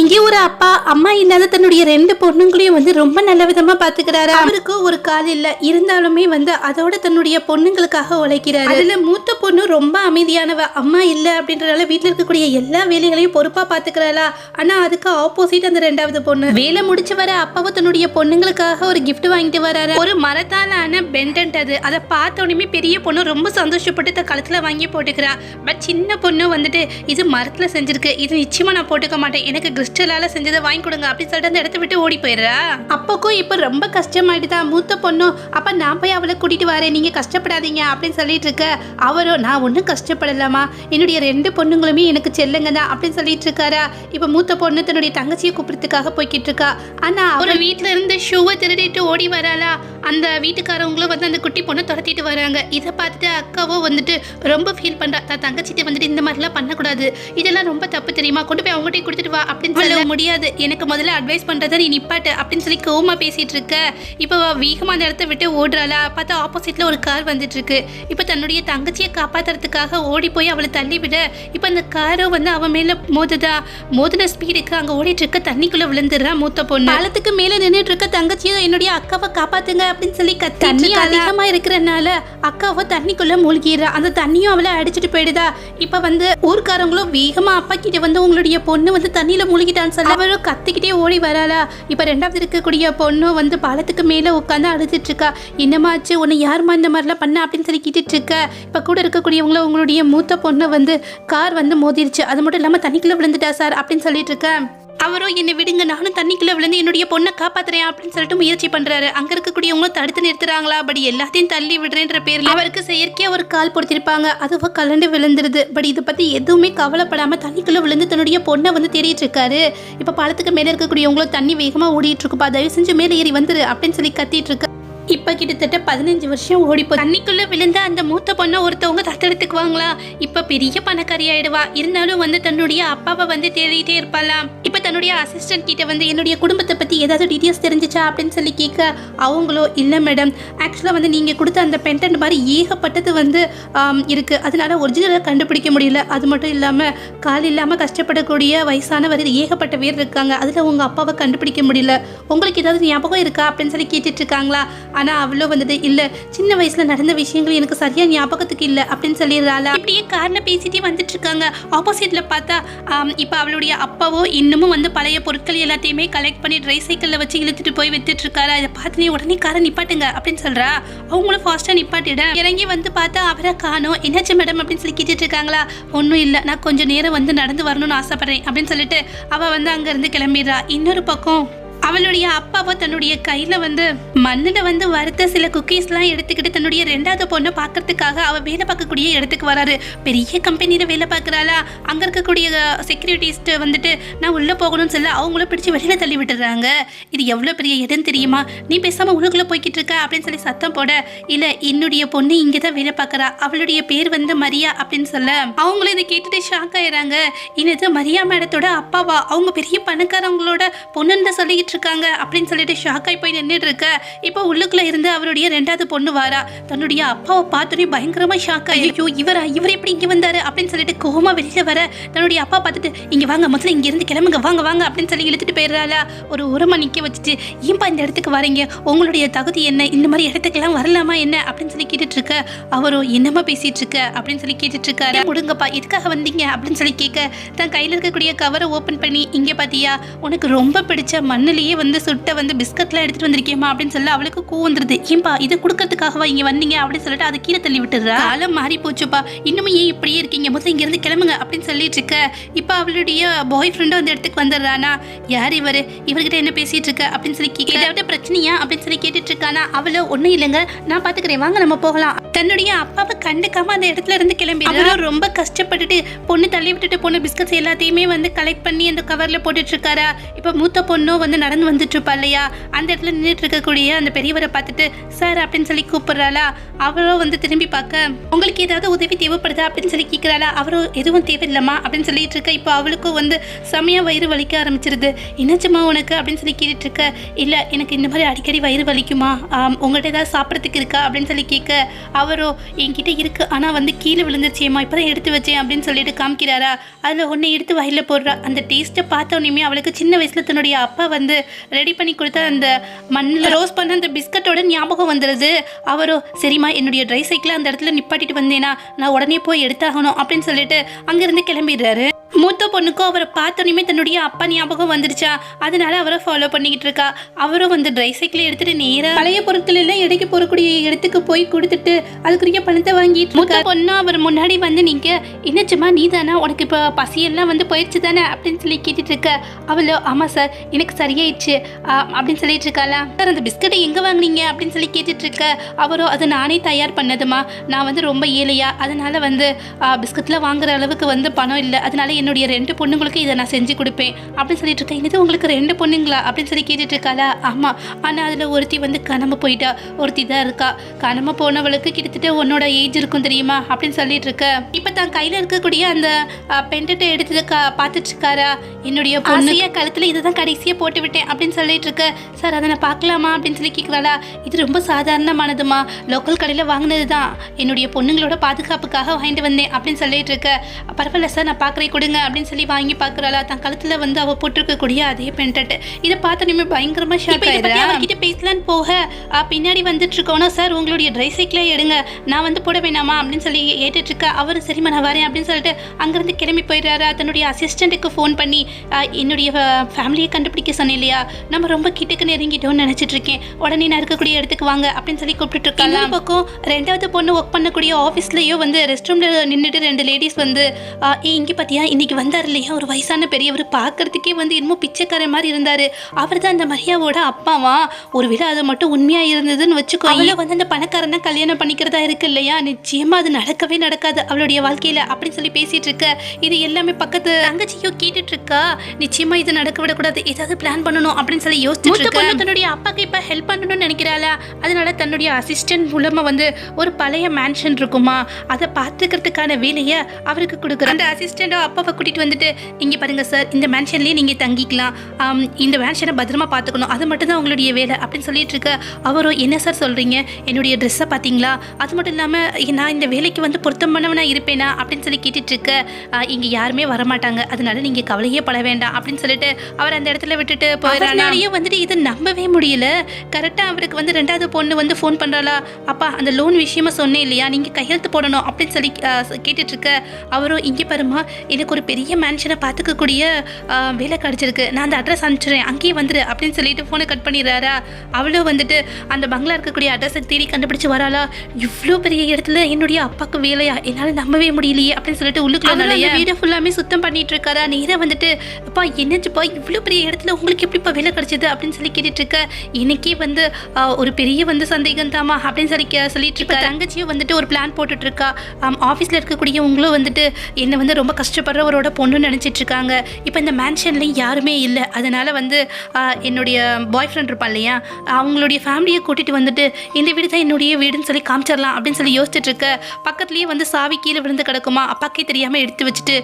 இங்கே ஒரு அப்பா அம்மா இல்லாத தன்னுடைய ரெண்டு பொண்ணுங்களையும் வந்து ரொம்ப நல்ல விதமா பாத்துக்கிறாரு. அவருக்கு ஒரு கால் இல்ல. இருந்தாலுமே வந்து அதோட தன்னுடைய பொண்ணுங்களுக்காக உழைக்கிறாரு. அதுல மூத்த பொண்ணு ரொம்ப அமைதியானவ. அம்மா இல்ல அப்படின்றதால வீட்டுல இருக்கக்கூடிய எல்லா வேலைகளையும் பொறுப்பா பாத்துக்கிறாளா? ஆனா அதுக்கு ஆப்போசிட் அந்த ரெண்டாவது பொண்ணு. வேலை முடிச்சு வர அப்பாவும் தன்னுடைய பொண்ணுங்களுக்காக ஒரு gift வாங்கிட்டு வராரு. ஒரு மரத்தாலான பெண்டன்ட் அது. அதை பார்த்த உடனே பெரிய பொண்ணு ரொம்ப சந்தோஷப்பட்டு தன் கழுத்துல வாங்கி போட்டுக்கிறா. பட் சின்ன பொண்ணு வந்துட்டு இது மரத்துல செஞ்சிருக்கு. இது நிச்சயமா நான் போட்டுக்க மாட்டேன். எனக்கு கிறிஸ்டலால செஞ்சதை வாங்கி கொடுங்க அப்படின்னு சொல்லிட்டு அந்த இடத்த விட்டு ஓடி போயிடுறா. அப்போக்கும் இப்போ ரொம்ப கஷ்டமாயிட்டுதான் மூத்த பொண்ணும். அப்ப நான் போய் அவளை கூட்டிட்டு வரேன் நீங்க கஷ்டப்படாதீங்க அப்படின்னு சொல்லிட்டு இருக்க. அவரும் நான் ஒன்றும் கஷ்டப்படலாமா என்னுடைய ரெண்டு பொண்ணுங்களுமே எனக்கு செல்லுங்க தான் அப்படின்னு சொல்லிட்டு இருக்காரா. இப்போ மூத்த பொண்ணு தன்னுடைய தங்கச்சியை கூப்பிடுறதுக்காக போய்கிட்டு இருக்கா. ஆனா அவர் வீட்டில் இருந்து ஷூவை திருடிட்டு ஓடி வராளா? அந்த வீட்டுக்காரவங்களும் வந்து அந்த குட்டி பொண்ணை துரத்திட்டு வராங்க. இதை பார்த்துட்டு அக்காவோ வந்துட்டு ரொம்ப ஃபீல் பண்றா. தங்கச்சிட்டு தங்கச்சிட்ட வந்துட்டு இந்த மாதிரிலாம் பண்ணக்கூடாது. இதெல்லாம் ரொம்ப தப்பு தெரியுமா? கொண்டு போய் அவங்ககிட்ட கொடுத்துட்டு வா அப்படின்னு சொல்ல முடியாது. எனக்கு முதல்ல அட்வைஸ் பண்றதை நீ நிப்பாட்டு அப்படின்னு சொல்லி கோவமா பேசிட்டு இருக்க. இப்போ வேகமா அந்த இடத்த விட்டு ஓடுறாளா? பார்த்தா ஆப்போசிட்ல ஒரு கார் வந்துட்டு இருக்கு. இப்போ தன்னுடைய தங்கச்சியை காப்பாத்துறதுக்காக ஓடி போய் அவளை தள்ளி விட இப்போ அந்த காரும் வந்து அவன் மேல மோதுதா? மோதின ஸ்பீடுக்கு அங்க ஓடிட்டு இருக்க தண்ணிக்குள்ள விழுந்துடுறா மூத்த பொண்ணு. பாலத்துக்கு மேல நின்னுட்டு இருக்க தங்கச்சியும் என்னுடைய அக்காவை காப்பாத்துங்க அப்படின்னு சொல்லி தண்ணி அதிகமா இருக்கிறனால அக்காவை தண்ணிக்குள்ள மூழ்கிடுறா. அந்த தண்ணியும் அவளை அடிச்சிட்டு போயிடுதா? இப்ப வந்து ஊர்க்காரங்களும் வேகமா அப்பா கிட்ட வந்து உங்களுடைய பொண்ணு வந்து தண்ணியில மூழ்கிட்டான்னு சொல்லி அவரும் கத்திக்கிட்டே ஓடி வராளா? இப்போ ரெண்டாவது இருக்கக்கூடிய பொண்ணும் வந்து பாலத்துக்கு மேலே உட்காந்து அழுதுட்டு இருக்கா என்னமாச்சு உன்னை யாருமா இந்த மாதிரிலாம் பண்ண? அப்படின்னு சொல்லி கேட்டுட்டு இருக்க இப்போ கூட இருக்கக்கூடியவங்கள உங்களுடைய மூத்த பொண்ணை வந்து கார் வந்து மோதிருச்சு. அது மட்டும் இல்லாமல் தனிக்குள்ளே விழுந்துட்டா சார் அப்படின்னு சொல்லிட்டு இருக்கேன் அவரும் என்னை விடுங்க நானும் தண்ணிக்குள்ளே விழுந்து என்னுடைய பொண்ணை காப்பாத்துறேன் அப்படின்னு சொல்லிட்டு முயற்சி பண்றாரு. அங்க இருக்கக்கூடியவங்களும் தடுத்து நிறுத்துறாங்களா? பட் எல்லாத்தையும் தள்ளி விடுறேன்ற பேர்ல அவருக்கு செயற்கையா ஒரு கால் பொடுத்திருப்பாங்க அதுவும் கலண்டு விழுந்துருது. பட் இதை பத்தி எதுவுமே கவலைப்படாம தண்ணிக்குள்ள விழுந்து தன்னுடைய பொண்ணை வந்து தேடிட்டு இருக்காரு. இப்ப பழத்துக்கு மேல இருக்கக்கூடியவங்களும் தண்ணி வேகமா ஓடிட்டு இருக்குப்பா. தயவு செஞ்சு மேலே ஏறி வந்துரு அப்படின்னு சொல்லி கத்திட்டு இருக்கு இப்ப கிட்டத்தட்ட பதினஞ்சு வருஷம் ஓடி போ தண்ணிக்குள்ள விழுந்த அந்த மூத்த பொண்ணை ஒருத்தவங்க தத்தெடுத்துக்குவாங்களா? இப்ப பெரிய பணக்காரி ஆயிடுவா இருந்தாலும் வந்து தன்னுடைய அப்பாவை வந்து தேடிட்டே இருப்பாளாம். இப்ப தன்னுடைய அசிஸ்டன்ட் கிட்ட வந்து என்னுடைய குடும்பத்தை பத்தி ஏதாவது டீட்டெயில்ஸ் தெரிஞ்சிச்சா அப்படின்னு சொல்லி கேட்க அவங்களோ இல்ல மேடம் ஆக்சுவலா வந்து நீங்க கொடுத்த அந்த பென்டன்ட் மாதிரி ஏகப்பட்டது வந்து இருக்குது இருக்கு. அதனால ஒரிஜினலாக கண்டுபிடிக்க முடியல. அது மட்டும் இல்லாம கால் இல்லாம கஷ்டப்படக்கூடிய வயசானவர் ஏகப்பட்ட பேர் இருக்காங்க. அதுல உங்க அப்பாவை கண்டுபிடிக்க முடியல. உங்களுக்கு ஏதாவது ஞாபகம் இருக்கா அப்படின்னு சொல்லி கேட்டுட்டு ஆனால் ஆனா அவளோ வந்துட்டு இல்ல சின்ன வயசுல நடந்த விஷயங்கள் எனக்கு சரியா ஞாபகத்துக்கு இல்ல அப்படின்னு சொல்லிடுறாளா. இப்படியே காரணம் பேசிட்டே வந்துட்டு இருக்காங்க ஆப்போசிட்ல பார்த்தா இப்போ இப்ப அவளுடைய அப்பாவோ இன்னமும் வந்து பழைய பொருட்கள் எல்லாத்தையுமே கலெக்ட் பண்ணி ட்ரை சைக்கிள்ல வச்சு இழுத்துட்டு போய் வித்துட்டு இருக்காரா இதை பார்த்து நீ உடனே காரை நிப்பாட்டுங்க அப்படின்னு சொல்றா. அவங்களும் ஃபாஸ்டா நிப்பாட்டிட. இறங்கி வந்து பார்த்தா அவரை காணோம். என்னாச்சு மேடம் அப்படின்னு சொல்லி கேட்டுட்டு இருக்காங்களா ஒன்றும் இல்லை நான் கொஞ்சம் நேரம் வந்து நடந்து வரணும்னு ஆசைப்படுறேன் அப்படின்னு சொல்லிட்டு அவ வந்து அங்கேருந்து கிளம்பிடுறா. இன்னொரு பக்கம் அவளுடைய அப்பாவோ தன்னுடைய கையில வந்து மண்ணுல வந்து வறுத்த சில குக்கீஸ்லாம் எடுத்துக்கிட்டு தன்னுடைய ரெண்டாவது பொண்ணை பார்க்கறதுக்காக அவ வேலை பார்க்கக்கூடிய இடத்துக்கு வராரு. பெரிய கம்பெனியில வேலை பார்க்கறாளா? அங்க இருக்கக்கூடிய செக்யூரிட்டிஸ்ட் வந்துட்டு நான் உள்ள போகணும்னு சொல்ல அவங்களும் பிடிச்சு வெளியில தள்ளி விட்டுறாங்க. இது எவ்வளவு பெரிய இடம் தெரியுமா? நீ பேசாம உள்ளுக்குள்ள போய்கிட்டு இருக்க அப்படின்னு சொல்லி சத்தம் போட இல்ல என்னுடைய பொண்ணு இங்கே தான் வேலை பார்க்கறா. அவளுடைய பேர் வந்து மரியா அப்படின்னு சொல்ல அவங்களும் இதை கேட்டுட்டு ஷாக் ஆயிடுறாங்க என்னது மரியா மேடத்தோட அப்பாவா? அவங்க பெரிய பணக்காரவங்களோட பொண்ணுன்னு தான் சொல்லிக்கிட்டு இருக்காங்க அப்படின்னு சொல்லிட்டு ஷாக் ஆகி போய் நின்றுட்டு இருக்க. இப்போ உள்ளுக்குள்ள இருந்து அவருடைய ரெண்டாவது பொண்ணு வாரா. தன்னுடைய அப்பாவை பார்த்தோன்னே பயங்கரமா ஷாக் ஐயோ இவரா? இவர் எப்படி இங்கே வந்தாரு? அப்படின்னு சொல்லிட்டு கோமா வெளியில வர தன்னுடைய அப்பா பார்த்துட்டு இங்க வாங்க முதல்ல இங்க இருந்து கிளம்புங்க வாங்க வாங்க அப்படின்னு சொல்லி இழுத்துட்டு போயிடுறாளா. ஒரு உரமா நிக்க வச்சுட்டு ஏன்பா இந்த இடத்துக்கு வரீங்க? உங்களுடைய தகுதி என்ன? இந்த மாதிரி இடத்துக்கெல்லாம் வரலாமா என்ன? அப்படின்னு சொல்லி கேட்டுட்டு இருக்க. அவரும் என்னமா பேசிட்டு இருக்க? அப்படின்னு சொல்லி கேட்டுட்டு இருக்காரு. முடுங்கப்பா? எதுக்காக வந்தீங்க? அப்படின்னு சொல்லி கேட்க தன் கையில் இருக்கக்கூடிய கவரை ஓப்பன் பண்ணி இங்க பாத்தியா? உனக்கு ரொம்ப பிடிச்ச மண்ணுலயே வந்து சுட்ட வந்து பிஸ்கட்லாம் எடுத்துட்டு வந்திருக்கேமா அப்படின்னு சொல்லி அவளுக்கு கூ வந்துருது. ஏன்பா இது கொடுக்கறதுக்காகவா இங்க வந்தீங்க அப்படின்னு சொல்லிட்டு அதை கீழே தள்ளி விட்டுறா காலம் மாறி போச்சுப்பா. இன்னும் ஏன் இப்படியே இருக்கீங்க? முதல்ல இங்க இருந்து கிளம்புங்க அப்படின்னு சொல்லிட்டு இருக்க. இப்ப அவளுடைய பாய் ஃப்ரெண்டும் அந்த இடத்துக்கு வந்துடுறானா? யார் இவரு? இவர்கிட்ட என்ன பேசிட்டு இருக்க? அப்படின்னு சொல்லி கேட்க ஏதாவது பிரச்சனையா? அப்படின்னு சொல்லி கேட்டுட்டு இருக்கானா? அவள ஒண்ணும் இல்லைங்க. நான் பாத்துக்கிறேன். வாங்க நம்ம போகலாம். தன்னுடைய அப்பாவை கண்டுக்காம அந்த இடத்துல இருந்து கிளம்பி ரொம்ப கஷ்டப்பட்டுட்டு பொண்ணு தள்ளி விட்டுட்டு பொண்ணு பிஸ்கட்ஸ் எல்லாத்தையுமே வந்து கலெக்ட் பண்ணி அந்த கவர்ல போட்டுட்டு இருக்காரா? இப்ப மூத்த பொண்ணும் வந்து நடந்து நடந்து வந்துட்டு இல்லையா அந்த இடத்துல நின்றுட்டு இருக்கக்கூடிய அந்த பெரியவரை பார்த்துட்டு சார் அப்படின்னு சொல்லி கூப்பிடுறாளா? அவரும் வந்து திரும்பி பார்க்க உங்களுக்கு ஏதாவது உதவி தேவைப்படுதா? அப்படின்னு சொல்லி கேட்குறாளா அவரும் எதுவும் தேவையில்லைம்மா அப்படின்னு சொல்லிட்டு இருக்க இப்போ அவளுக்கும் வந்து செமையா வயிறு வலிக்க ஆரம்பிச்சிருது. என்னச்சுமா உனக்கு? அப்படின்னு சொல்லி கேட்டுட்டு இருக்க இல்லை எனக்கு இந்த மாதிரி அடிக்கடி வயிறு வலிக்குமா? உங்கள்கிட்ட ஏதாவது சாப்பிட்றதுக்கு இருக்கா? அப்படின்னு சொல்லி கேட்க அவரோ என்கிட்ட இருக்கு. ஆனால் வந்து கீழே விழுந்துருச்சேம்மா. இப்போ தான் எடுத்து வச்சேன் அப்படின்னு சொல்லிட்டு காமிக்கிறாரா? அதில் ஒன்று எடுத்து வயலில் போடுறா. அந்த டேஸ்ட்டை பார்த்த அவளுக்கு சின்ன வயசில் தன்னுடைய அப்பா வந்து ரெடி பண்ணி கொடுத்த அந்த மண்ணில் ரோஸ் பண்ண அந்த பிஸ்கட்டோட ஞாபகம் வந்துடுது அவரோ சரிம்மா என்னுடைய ட்ரை சைக்கிளை அந்த இடத்துல நிப்பாட்டிட்டு வந்தேனா நான் உடனே போய் எடுத்தாகணும் அப்படின்னு சொல்லிட்டு அங்கேருந்து கிளம்பிடுறாரு. மூத்த பொண்ணுக்கும் அவரை பார்த்தோன்னே தன்னுடைய அப்பா ஞாபகம் வந்துருச்சா? அதனால அவரை ஃபாலோ பண்ணிக்கிட்டு இருக்கா. அவரும் வந்து ட்ரை சைக்கிளை எடுத்துட்டு நேராக பழைய பொருட்கள் எல்லாம் இடைக்கு போறக்கூடிய இடத்துக்கு போய் கொடுத்துட்டு அதுக்குரிய பணத்தை வாங்கிட்டு மூத்த பொண்ணு அவர் முன்னாடி வந்து நீங்க என்னச்சுமா நீ தானே உனக்கு இப்போ பசியெல்லாம் வந்து போயிடுச்சு தானே? அப்படின்னு சொல்லி கேட்டுட்டு இருக்க. அவளோ ஆமா சார் எனக்கு சரியாயிடுச்சு. அப்படின்னு சொல்லிட்டு இருக்காளா? சார் அந்த பிஸ்கட்டை எங்க வாங்குனீங்க? அப்படின்னு சொல்லி கேட்டுட்டு இருக்க. அவரோ அதை நானே தயார் பண்ணதுமா நான் வந்து ரொம்ப ஏழையா? அதனால வந்து பிஸ்கட்லாம் வாங்குற அளவுக்கு வந்து பணம் இல்லை. அதனால என்னுடைய ரெண்டு பொண்ணுங்களுக்கு இதை நான் செஞ்சு கொடுப்பேன் அப்படின்னு சொல்லிட்டு இருக்கேன். இது உங்களுக்கு ரெண்டு பொண்ணுங்களா? அப்படின்னு சொல்லி கேட்டுட்டு இருக்காளா? ஆமாம் ஆனால் அதில் ஒருத்தி வந்து காணாம போயிட்டா. ஒருத்தி தான் இருக்கா. காணாம போனவளுக்கு கிட்டத்தட்ட உன்னோட ஏஜ் இருக்கும் தெரியுமா? அப்படின்னு சொல்லிட்டு இருக்க. இப்போ தான் கையில் இருக்கக்கூடிய அந்த பெண்டட்டை எடுத்து கா பார்த்துட்டு இருக்காரா? என்னுடைய பொண்ணைய இதை இதுதான் கடைசியாக போட்டு விட்டேன் அப்படின்னு சொல்லிட்டு இருக்க. சார் அதை நான் பார்க்கலாமா? அப்படின்னு சொல்லி கேட்குறாளா இது ரொம்ப சாதாரணமானதுமா. லோக்கல் கடையில் வாங்கினது தான் என்னுடைய பொண்ணுங்களோட பாதுகாப்புக்காக வாங்கிட்டு வந்தேன். அப்படின்னு சொல்லிட்டு இருக்க. பரவாயில்ல சார் நான் பார்க்குறேன் கொடுங்க. அப்படின்னு சொல்லி வாங்கி பார்க்குறாளா? தன் கழுத்தில் வந்து அவள் போட்டிருக்கக்கூடிய அதே பென்டட் இதை பார்த்தோன்னே பயங்கரமாக ஷாக் ஆயிடுறா. அவர்கிட்ட பேசலான்னு போக பின்னாடி வந்துட்டு இருக்கோனா சார் உங்களுடைய ட்ரை சைக்கிளே எடுங்க. நான் வந்து போட வேணாமா? அப்படின்னு சொல்லி ஏற்றுட்டு இருக்கா. அவர் சரிம்மா நான் வரேன் அப்படின்னு சொல்லிட்டு அங்கேருந்து கிளம்பி போயிடுறாரா. தன்னுடைய அசிஸ்டண்ட்டுக்கு ஃபோன் பண்ணி என்னுடைய ஃபேமிலியை கண்டுபிடிக்க சொன்னேன் இல்லையா? நம்ம ரொம்ப கிட்டக்கு நெருங்கிட்டோம்னு நினச்சிட்டு இருக்கேன். உடனே நான் இருக்கக்கூடிய இடத்துக்கு வாங்க அப்படின்னு சொல்லி கூப்பிட்டு இருக்காங்க பக்கம் ரெண்டாவது பொண்ணு ஒர்க் பண்ணக்கூடிய ஆஃபீஸ்லேயோ வந்து ரெஸ்ட் ரூமில் நின்றுட்டு ரெண்டு லேடிஸ் வந்து ஏய் இங்கே பார்த்தியா இன்னைக்கு வந்தார் இல்லையா ஒரு வயசான பெரியவர் பார்க்கறதுக்கே வந்து இன்னமும் பிச்சைக்காரன் மாதிரி இருந்தார். அவர் தான் அந்த மரியாவோட அப்பாவா? ஒருவேளை அது மட்டும் உண்மையாக இருந்ததுன்னு வச்சுக்கோ. அவளை வந்து அந்த பணக்காரனை கல்யாணம் பண்ணிக்கிறதா இருக்கு இல்லையா? நிச்சயமாக அது நடக்கவே நடக்காது. அவளுடைய வாழ்க்கையில் அப்படின்னு சொல்லி பேசிட்டு இருக்க. இது எல்லாமே பக்கத்து தங்கச்சியோ கேட்டுட்டு இருக்கா நிச்சயமா இது நடக்க விடக்கூடாது. ஏதாவது பிளான் பண்ணணும் அப்படின்னு சொல்லி யோசிச்சுட்டு இருக்கா. தன்னுடைய அப்பாக்கு இப்போ ஹெல்ப் பண்ணணும்னு நினைக்கிறாளா? அதனால தன்னுடைய அசிஸ்டன்ட் மூலமா வந்து ஒரு பழைய மேன்ஷன் இருக்குமா? அதை பார்த்துக்கிறதுக்கான வேலையை அவருக்கு கொடுக்குற. அந்த அசிஸ்டண்டோ அப்பாவை கூட்டிகிட்டு வந்துட்டு இங்கே பாருங்கள் சார் இந்த மேன்ஷன்லேயே நீங்கள் தங்கிக்கலாம். இந்த மேன்ஷனை பத்திரமா பார்த்துக்கணும். அது மட்டும்தான் உங்களுடைய வேலை அப்படின்னு சொல்லிட்டு இருக்க அவரும் என்ன சார் சொல்கிறீங்க என்னுடைய ட்ரெஸ்ஸை பார்த்தீங்களா? அது மட்டும் இல்லாமல் நான் இந்த வேலைக்கு வந்து பொருத்தமானவனாக இருப்பேனா? அப்படின்னு சொல்லி கேட்டுட்டு இருக்க ஆ, யாருமே வரமாட்டாங்க. அதனால நீங்கள் கவலையே பட வேண்டாம் அப்படின்னு சொல்லிட்டு அவர் அந்த இடத்துல விட்டுட்டு போயிடறாங்க வந்துட்டு இதை நம்பவே முடியல. கரெக்டாக அவருக்கு வந்து ரெண்டாவது பொண்ணு வந்து ஃபோன் பண்ணுறாளா அப்பா அந்த லோன் விஷயமா சொன்னேன் இல்லையா? நீங்கள் கையெழுத்து போடணும் அப்படின்னு சொல்லி ஆ, கேட்டுட்டு இருக்க அவரும் இங்கே பாருமா எனக்கு ஒரு பெரிய மேன்ஷனை பார்த்துக்கக்கூடிய வேலை கிடைச்சிருக்கு. நான் அந்த அட்ரஸ் அனுப்பிச்சிடுறேன். அங்கேயே வந்துரு அப்படின்னு சொல்லிட்டு ஃபோனை கட் பண்ணிடுறாரா? அவளும் வந்துட்டு அந்த பங்களா இருக்கக்கூடிய அட்ரஸை தேடி கண்டுபிடிச்சு வராளா? இவ்வளோ பெரிய இடத்துல என்னுடைய அப்பாவுக்கு வேலையா? என்னால் நம்பவே முடியலையே அப்படின்னு சொல்லிட்டு உள்ளுக்குள்ள வீடு ஃபுல்லாமே சுத்தம் பண்ணிட்டு இருக்காரா நேராக வந்துட்டு அப்பா என்னச்சுப்பா இவ்வளோ பெரிய இடத்துல உங்களுக்கு எப்படிப்பா வேலை கிடைச்சது? அப்படின்னு சொல்லி கேட்டுட்டு இருக்க எனக்கே வந்து ஒரு பெரிய வந்து சந்தேகம் தாமா அப்படின்னு சொல்லி சொல்லிட்டு இருக்க தங்கச்சியும் வந்துட்டு ஒரு பிளான் போட்டுட்டு இருக்கா ஆஃபீஸில் இருக்கக்கூடியவங்களும் வந்துட்டு என்னை வந்து ரொம்ப கஷ்டப்படுறவரோட பொண்ணுன்னு நினச்சிட்டு இருக்காங்க இப்போ இந்த மேன்ஷன்லையும் யாருமே இல்லை. அதனால வந்து என்னுடைய பாய் ஃப்ரெண்ட் இருப்பான் இல்லையா? அவங்களுடைய ஃபேமிலியை கூட்டிட்டு வந்துட்டு இந்த வீடு தான் என்னுடைய வீடுன்னு சொல்லி காமிச்சிடலாம் அப்படின்னு சொல்லி யோசிச்சுட்டு இருக்க பக்கத்துலேயே வந்து சாவி கீழே விழுந்து கிடக்குமா? அப்பாக்கே தெரியாமல் எடுத்து வச்சுட்டு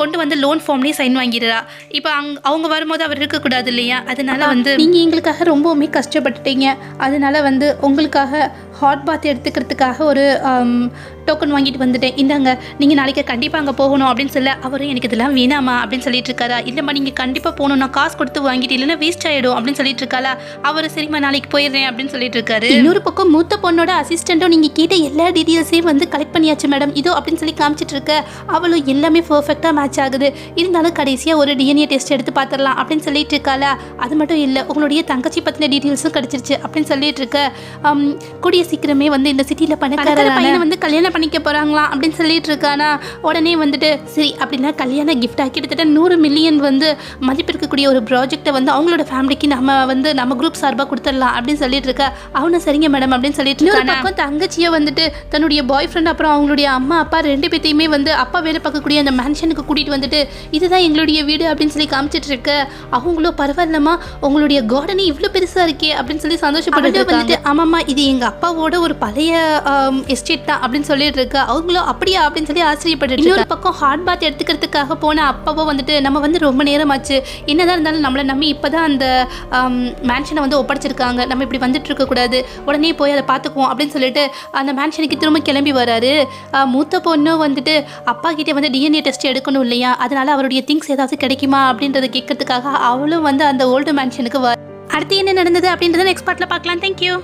கொண்டு வந்து லோன் ஃபார்ம்லேயே சைன் வாங்கிடுறா. இப்போ அங் அவங்க வரும்போது அவர் இருக்கக்கூடாது இல்லையா? அதனால வந்து நீங்கள் எங்களுக்காக ரொம்பவுமே கஷ்டப்பட்டுட்டீங்க. அதனால வந்து உங்களுக்காக ஹாட் பாத் எடுத்துக்கிறதுக்காக ஒரு டோக்கன் வாங்கிட்டு வந்துட்டேன். இந்தாங்க நீங்கள் நாளைக்கு கண்டிப்பாக அங்கே போகணும் அப்படின்னு சொல்ல அவரும் எனக்கு இதெல்லாம் வேணாமா அப்படின்னு சொல்லிட்டு இருக்காரா? இல்லைம்மா நீங்கள் கண்டிப்பாக போகணும். நான் காசு கொடுத்து வாங்கிட்டு இல்லைன்னா வேஸ்ட் ஆகிடும் அப்படின்னு சொல்லிட்டு இருக்காளா? அவர் சரிம்மா நாளைக்கு போயிடுறேன் அப்படின்னு சொல்லிட்டு இருக்காரு. இன்னொரு பக்கம் மூத்த பொண்ணோட அசிஸ்டண்ட்டும் நீங்கள் கேட்ட எல்லா டீட்டெயில்ஸையும் வந்து கலெக்ட் பண்ணியாச்சு மேடம் இதோ அப்படின்னு சொல்லி காமிச்சிட்டு இருக்க அவளும் எல்லாமே பர்ஃபெக்டாக மேட்ச் ஆகுது. இருந்தாலும் கடைசியாக ஒரு டிஎன்ஏ டெஸ்ட் எடுத்து பார்த்துடலாம் அப்படின்னு சொல்லிட்டு இருக்காளா? அது மட்டும் இல்லை உங்களுடைய தங்கச்சி பற்றின டீட்டெயில்ஸும் கிடச்சிருச்சு அப்படின்னு சொல்லிட்டு இருக்க. கூடிய சீக்கிரமே வந்து இந்த சிட்டியில் பணக்கார பையனை வந்து கல்யாணம் கல்யாணம் பண்ணிக்க போகிறாங்களாம் அப்படின்னு சொல்லிட்டு இருக்கானா. உடனே வந்துட்டு சரி அப்படின்னா கல்யாண கிஃப்டாக கிட்டத்தட்ட நூறு மில்லியன் வந்து மதிப்பு இருக்கக்கூடிய ஒரு ப்ராஜெக்ட்டை வந்து அவங்களோட ஃபேமிலிக்கு நம்ம வந்து நம்ம குரூப் சார்பாக கொடுத்துடலாம் அப்படின்னு சொல்லிட்டு இருக்கா. அவனும் சரிங்க மேடம் அப்படின்னு சொல்லிட்டு இன்னொரு பக்கம் தங்கச்சியை வந்துட்டு தன்னுடைய பாய் ஃப்ரெண்ட் அப்புறம் அவங்களுடைய அம்மா அப்பா ரெண்டு பேத்தையுமே வந்து அப்பா வேலை பார்க்கக்கூடிய அந்த மேன்ஷனுக்கு கூட்டிகிட்டு வந்துட்டு இதுதான் எங்களுடைய வீடு அப்படின்னு சொல்லி காமிச்சிட்டு இருக்க. அவங்களும் பரவாயில்லம்மா உங்களுடைய கார்டனே இவ்வளோ பெருசாக இருக்கே அப்படின்னு சொல்லி சந்தோஷப்பட்டு வந்துட்டு ஆமாம்மா இது எங்கள் அப்பாவோட ஒரு பழைய எஸ்டேட் தான் அப்படின்னு சொல்லிட்டு இருக்கு அவங்களும் அப்படியா அப்படின்னு சொல்லி ஆச்சரியப்பட்டு இன்னொரு பக்கம் ஹாட் பாத் எடுத்துக்கிறதுக்காக போன அப்பாவோ வந்துட்டு நம்ம வந்து ரொம்ப நேரம் ஆச்சு என்னதான் இருந்தாலும் நம்மளை நம்பி இப்போதான் அந்த மேன்ஷனை வந்து ஒப்படைச்சிருக்காங்க. நம்ம இப்படி வந்துட்டு இருக்கக்கூடாது உடனே போய் அதை பார்த்துக்குவோம் அப்படின்னு சொல்லிட்டு அந்த மேன்ஷனுக்கு திரும்ப கிளம்பி வராரு. மூத்த பொண்ணு வந்துட்டு அப்பா கிட்டே வந்து டிஎன்ஏ டெஸ்ட் எடுக்கணும் இல்லையா? அதனால அவருடைய திங்ஸ் ஏதாவது கிடைக்குமா அப்படின்றத கேட்கறதுக்காக அவளும் வந்து அந்த ஓல்டு மேன்ஷனுக்கு வர அடுத்து என்ன நடந்தது அப்படின்றத நெக்ஸ்ட் பார்ட்டில் பார்க்கலாம். தேங்க்யூ